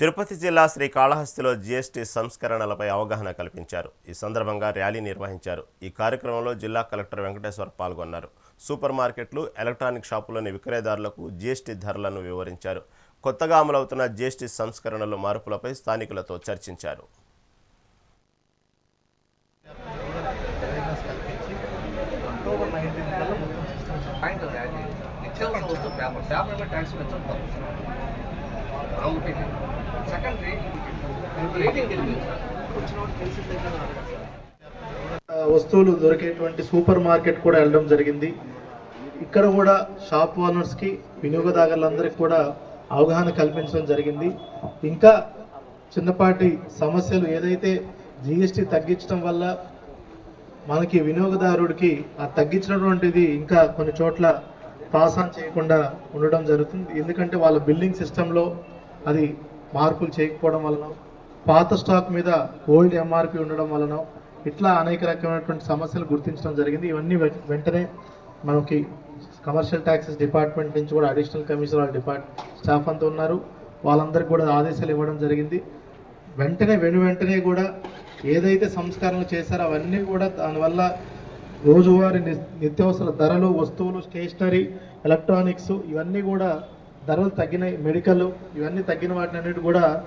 తిరుపతి జిల్లా శ్రీకాళహస్తిలో జీఎస్టీ సంస్కరణలపై అవగాహన కల్పించారు. ఈ సందర్భంగా ర్యాలీ నిర్వహించారు. ఈ కార్యక్రమంలో జిల్లా కలెక్టర్ వెంకటేశ్వర్ పాల్గొన్నారు. సూపర్ మార్కెట్లు ఎలక్ట్రానిక్ షాపులోని విక్రయదారులకు జీఎస్టీ ధరలను వివరించారు. కొత్తగా అమలవుతున్న జీఎస్టీ సంస్కరణలు మార్పులపై స్థానికులతో చర్చించారు. అక్టోబర్ నైన్టీన్ మొత్తం సిస్టమ్ పాయింట్ అది నిత్యావసర వస్తువు పేపర్ పేపర్ మీద ట్యాక్స్ వస్తువులు దొరికేటువంటి సూపర్ మార్కెట్ కూడా వెళ్ళడం జరిగింది. ఇక్కడ కూడా షాప్ ఓనర్స్కి వినియోగదారులందరికీ కూడా అవగాహన కల్పించడం జరిగింది. ఇంకా చిన్నపాటి సమస్యలు ఏదైతే జిఎస్టీ తగ్గించడం వల్ల మనకి వినియోగదారుడికి ఆ తగ్గించినటువంటిది ఇంకా కొన్ని చోట్ల పాస్ ఆన్ చేయకుండా ఉండడం జరుగుతుంది. ఎందుకంటే వాళ్ళ బిల్లింగ్ సిస్టంలో అది మార్పులు చేయకపోవడం వలన పాత స్టాక్ మీద ఓల్డ్ ఎంఆర్పి ఉండడం వలన ఇట్లా అనేక రకమైనటువంటి సమస్యలు గుర్తించడం జరిగింది. ఇవన్నీ వె- వెంటనే మనకి కమర్షియల్ ట్యాక్సెస్ డిపార్ట్మెంట్ నుంచి కూడా అడిషనల్ కమిషనర్ డిపార్ట్ స్టాఫ్ అంతా ఉన్నారు. వాళ్ళందరికీ కూడా ఆదేశాలు ఇవ్వడం జరిగింది. వెంటనే వెను వెంటనే కూడా ఏదైతే సంస్కరణలు చేశారో అవన్నీ కూడా దానివల్ల రోజువారీ ని- నిత్యావసర ధరలు వస్తువులు స్టేషనరీ ఎలక్ట్రానిక్స్ ఇవన్నీ కూడా ధరలు తగ్గినాయి. మెడికల్ ఇవన్నీ తగ్గిన వాటిని అన్నిటి కూడా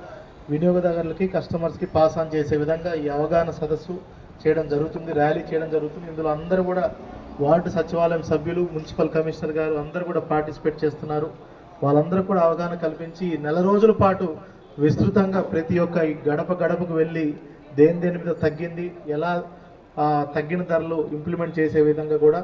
వినియోగదారులకి కస్టమర్స్కి పాస్ ఆన్ చేసే విధంగా ఈ అవగాహన సదస్సు చేయడం జరుగుతుంది ర్యాలీ చేయడం జరుగుతుంది. ఇందులో అందరూ కూడా వార్డు సచివాలయం సభ్యులు మున్సిపల్ కమిషనర్ గారు అందరూ కూడా పార్టిసిపేట్ చేస్తున్నారు. వాళ్ళందరూ కూడా అవగాహన కల్పించి నెల రోజుల పాటు విస్తృతంగా ప్రతి ఒక్క ఈ గడప గడపకు వెళ్ళి దేని దేని మీద తగ్గింది ఎలా తగ్గిన ధరలు ఇంప్లిమెంట్ చేసే విధంగా కూడా